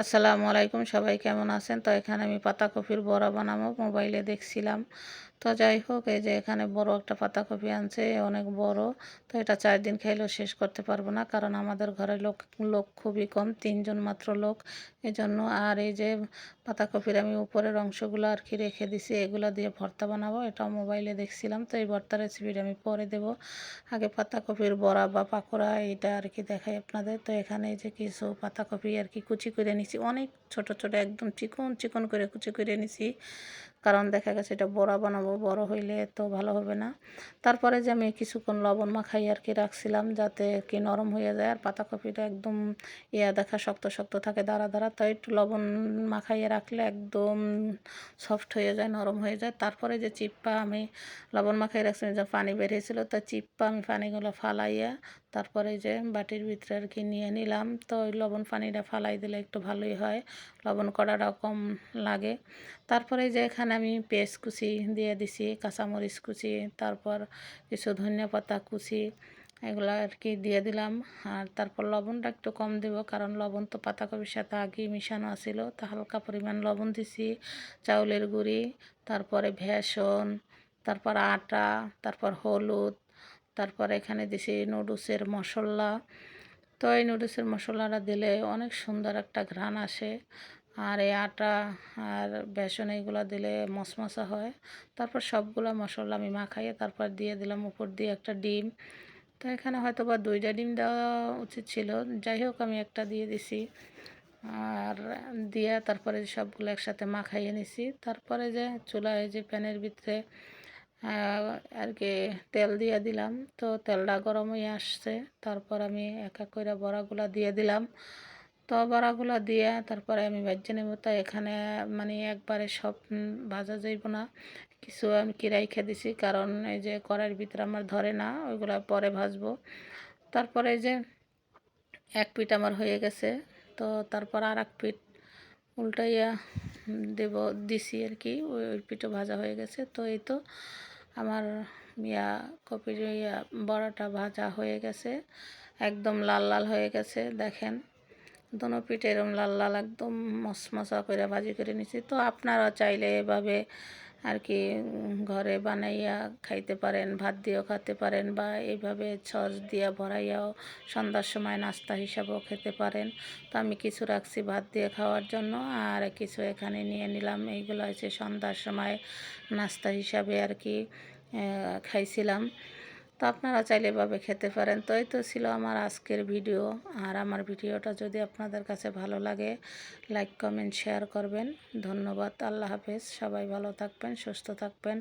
আসসালামু আলাইকুম সবাই কেমন আছেন? তো এখানে আমি পাতাকপির বড়া বানাবো। মোবাইলে দেখছিলাম। তো যাই হোক, এই যে এখানে বড় একটা পাতাকপি আনছে, অনেক বড়। তো এটা চার দিন খাইলেও শেষ করতে পারব না, কারণ আমাদের ঘরে লোক লোক খুবই কম, তিনজন মাত্র লোক। এই জন্য আর এই যে পাতাকপির আমি উপরের অংশগুলো আর কি রেখে দিছি, এগুলো দিয়ে ভর্তা বানাবো। এটা মোবাইলে দেখছিলাম, তো এই ভর্তা রেসিপিটা আমি পরে দেব। আগে পাতাকপির বড়া বা পাকোড়া এটা আর কি দেখাই আপনাদের। তো এখানে এই যে কিছু পাতাকপি আর কি কুচি করে নিছি, অনেক ছোট ছোট, একদম চিকন চিকন করে কুচি করে নিছি। কারণ দেখা গেছে এটা বড়া বানাবো, বড় হইলে তো ভালো হবে না। তারপরে যে আমি কিছুক্ষণ লবণ মাখাই আর কি রাখছিলাম যাতে কি নরম হয়ে যায়, আর পাতাকপিটা একদম ইয়া দেখা শক্ত শক্ত থাকে, দাঁড়া দাঁড়া, তাই একটু লবণ মাখাইয়ে রাখলে একদম সফট হয়ে যায়, নরম হয়ে যায়। তারপরে যে চিপ্পা আমি লবণ মাখাই রাখছিলাম, যে পানি বেরিয়েছিল তা চিপ্পা আমি পানিগুলো ফালাইয়া তারপরে যে বাটির ভিতরে আর কি নিয়ে নিলাম। তো ওই লবণ পানিটা ফালাই দিলে একটু ভালোই হয়, লবণ কড়াটাও কম লাগে। তারপরে যে এখানে আমি পেঁয়াজ কুচি দিয়ে দিছি, কাঁচামরিচ কুচি, তারপর কিছু ধনিয়া পাতা কুচি, এগুলো আর কি দিয়ে দিলাম। আর তারপর লবণটা একটু কম দেব, কারণ লবণ তো পাতাকপির সাথে আগেই মিশানো আছিল, তা হালকা পরিমাণ লবণ দিছি, চাউলের গুঁড়ি, তারপরে ভেসন তারপর আটা, তারপর হলুদ, তারপর এখানে দিছি নুডলসের মশলা। তো এই নুডলসের মশলাটা দিলে অনেক সুন্দর একটা ঘ্রাণ আসে। আর এই আটা আর বেসন এইগুলো দিলে মশমশা হয়। তারপর সবগুলো মশলা আমি মাখাইয়ে তারপর দিয়ে দিলাম উপর দিয়ে একটা ডিম। তো এখানে হয়তো বা দুইটা ডিম দেওয়া উচিত ছিল। যাই হোক, আমি একটা দিয়ে দিছি। আর দিয়ে তারপরে সবগুলো একসাথে মাখাইয়ে নিছি। তারপরে যে চুলায় যে প্যানের ভিতরে আর কি তেল দিয়ে দিলাম। তো তেলটা গরম হয়ে আসছে। তারপর আমি এক এক করে বড়াগুলো দিয়ে দিলাম। তো বড়াগুলো দিয়ে তারপরে আমি ভেজে নেব। তো এখানে মানে একবারে সব ভাজা যাইব না। কিছু আমি কিরাই খেয়ে দিছি, কারণ এই যে কড়াইয়ের ভিতরে আমার ধরে না, ওইগুলো পরে ভাজবো। তারপরে এই যে এক পিঠ আমার হয়ে গেছে, তো তারপর আর এক পিঠ উল্টাইয়া দেব, দিছি আর কি, ওই পিঠও ভাজা হয়ে গেছে। তো এই তো আমার ইয়া কপির ইয়া বড়াটা ভাজা হয়ে গেছে, একদম লাল লাল হয়ে গেছে, দেখেন। দোনো পিঠে এরম লাল লাল একদম মশমশা করে ভাজি করে নিছি। তো আপনারা চাইলে এভাবে আর কি ঘরে বানাইয়া খাইতে পারেন, ভাত দিয়েও খেতে পারেন বা এইভাবে সস দিয়ে ভরাইয়াও সন্ধ্যার সময় নাস্তা হিসাবেও খেতে পারেন। তো আমি কিছু রাখছি ভাত দিয়ে খাওয়ার জন্য আর কিছু এখানে নিয়ে নিলাম। এইগুলো হচ্ছে সন্ধ্যার সময় নাস্তা হিসাবে আর কি খাইছিলাম। তো আপনারা চাইলে এভাবে খেতে পারেন। তো এই তো ছিল আমার আজকের ভিডিও। আর আমার ভিডিওটা যদি আপনাদের কাছে ভালো লাগে লাইক কমেন্ট শেয়ার করবেন। ধন্যবাদ। আল্লাহ হাফেজ। সবাই ভালো থাকবেন, সুস্থ থাকবেন।